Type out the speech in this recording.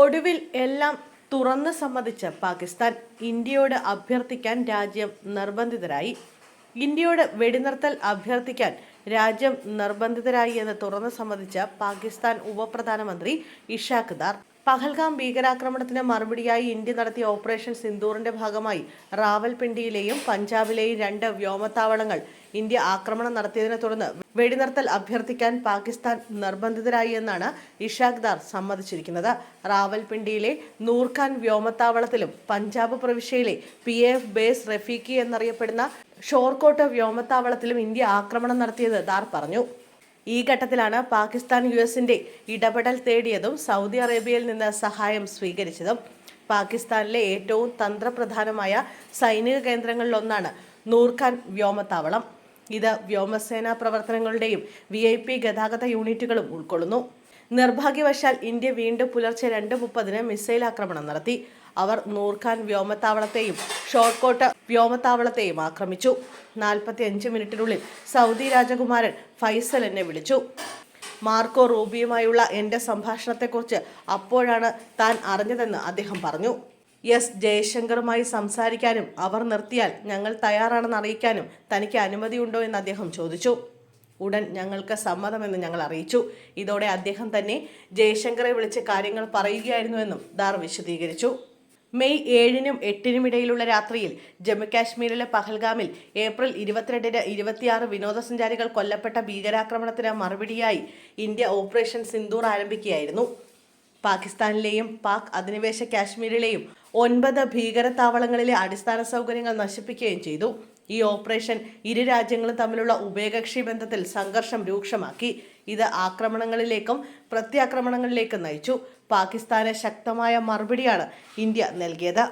ഒടുവിൽ എല്ലാം തുറന്ന് സമ്മതിച്ച പാകിസ്ഥാൻ ഇന്ത്യയോട് അഭ്യർത്ഥിക്കാൻ രാജ്യം നിർബന്ധിതരായി. ഇന്ത്യയോട് വെടിനിർത്തൽ അഭ്യർത്ഥിക്കാൻ രാജ്യം നിർബന്ധിതരായി എന്ന് തുറന്ന് സമ്മതിച്ച പാകിസ്ഥാൻ ഉപപ്രധാനമന്ത്രി ഇഷാഖ് ദാർ. പഹൽഗാം ഭീകരാക്രമണത്തിന് മറുപടിയായി ഇന്ത്യ നടത്തിയ ഓപ്പറേഷൻ സിന്ദൂറിന്റെ ഭാഗമായി റാവൽപിണ്ടിയിലെയും പഞ്ചാബിലെയും രണ്ട് വ്യോമത്താവളങ്ങൾ ഇന്ത്യ ആക്രമണം നടത്തിയതിനെ തുടർന്ന് വെടിനിർത്തൽ അഭ്യർത്ഥിക്കാൻ പാകിസ്ഥാൻ നിർബന്ധിതരായി എന്നാണ് ഇഷാഖ് ദാർ സമ്മതിച്ചിരിക്കുന്നത്. റാവൽപിണ്ടിയിലെ നൂർഖാൻ വ്യോമത്താവളത്തിലും പഞ്ചാബ് പ്രവിശ്യയിലെ പി എഫ് ബേസ് റഫീഖി എന്നറിയപ്പെടുന്ന ഷോർക്കോട്ട് വ്യോമത്താവളത്തിലും ഇന്ത്യ ആക്രമണം നടത്തിയത് ദാർ പറഞ്ഞു. ഈ ഘട്ടത്തിലാണ് പാകിസ്ഥാൻ യു എസിന്റെ ഇടപെടൽ തേടിയതും സൗദി അറേബ്യയിൽ നിന്ന് സഹായം സ്വീകരിച്ചതും പാകിസ്ഥാനിലെ ഏറ്റവും തന്ത്രപ്രധാനമായ സൈനിക കേന്ദ്രങ്ങളിലൊന്നാണ് നൂർഖാൻ വ്യോമത്താവളം. ഇത് വ്യോമസേനാ പ്രവർത്തനങ്ങളുടെയും വി ഐ പി ഗതാഗത യൂണിറ്റുകളും ഉൾക്കൊള്ളുന്നു. നിർഭാഗ്യവശാൽ ഇന്ത്യ വീണ്ടും പുലർച്ചെ രണ്ട് മുപ്പതിന് മിസൈൽ ആക്രമണം നടത്തി. അവർ നൂർഖാൻ വ്യോമത്താവളത്തെയും ഷോർട്ട്കോട്ട് വ്യോമത്താവളത്തെയും ആക്രമിച്ചു. നാൽപ്പത്തി അഞ്ച് മിനിറ്റിനുള്ളിൽ സൗദി രാജകുമാരൻ ഫൈസൽ എന്നെ വിളിച്ചു. മാർക്കോ റൂബിയുമായുള്ള എന്റെ സംഭാഷണത്തെക്കുറിച്ച് അപ്പോഴാണ് താൻ അറിഞ്ഞതെന്ന് അദ്ദേഹം പറഞ്ഞു. എസ് ജയശങ്കറുമായി സംസാരിക്കാനും അവർ നിർത്തിയാൽ ഞങ്ങൾ തയ്യാറാണെന്ന് അറിയിക്കാനും തനിക്ക് അനുമതിയുണ്ടോ എന്ന് അദ്ദേഹം ചോദിച്ചു. ഉടൻ ഞങ്ങൾക്ക് സമ്മതമെന്ന് ഞങ്ങൾ അറിയിച്ചു. ഇതോടെ അദ്ദേഹം തന്നെ ജയശങ്കറെ വിളിച്ച് കാര്യങ്ങൾ പറയുകയായിരുന്നുവെന്നും ദാർ വിശദീകരിച്ചു. മെയ് ഏഴിനും എട്ടിനും ഇടയിലുള്ള രാത്രിയിൽ ജമ്മുകാശ്മീരിലെ പഹൽഗാമിൽ ഏപ്രിൽ ഇരുപത്തിരണ്ടിന് ഇരുപത്തിയാറ് വിനോദസഞ്ചാരികൾ കൊല്ലപ്പെട്ട ഭീകരാക്രമണത്തിന് മറുപടിയായി ഇന്ത്യ ഓപ്പറേഷൻ സിന്ദൂർ ആരംഭിക്കുകയായിരുന്നു. പാകിസ്ഥാനിലെയും പാക് അധിനിവേശ കാശ്മീരിലെയും ഒൻപത് ഭീകരത്താവളങ്ങളിലെ അടിസ്ഥാന സൗകര്യങ്ങൾ നശിപ്പിക്കുകയും ചെയ്തു. ഈ ഓപ്പറേഷൻ ഇരു രാജ്യങ്ങളും തമ്മിലുള്ള ഉഭയകക്ഷി ബന്ധത്തിൽ സംഘർഷം രൂക്ഷമാക്കി. ഇത് ആക്രമണങ്ങളിലേക്കും പ്രത്യാക്രമണങ്ങളിലേക്കും നയിച്ചു. പാകിസ്ഥാന് ശക്തമായ മറുപടിയാണ് ഇന്ത്യ നൽകിയത്.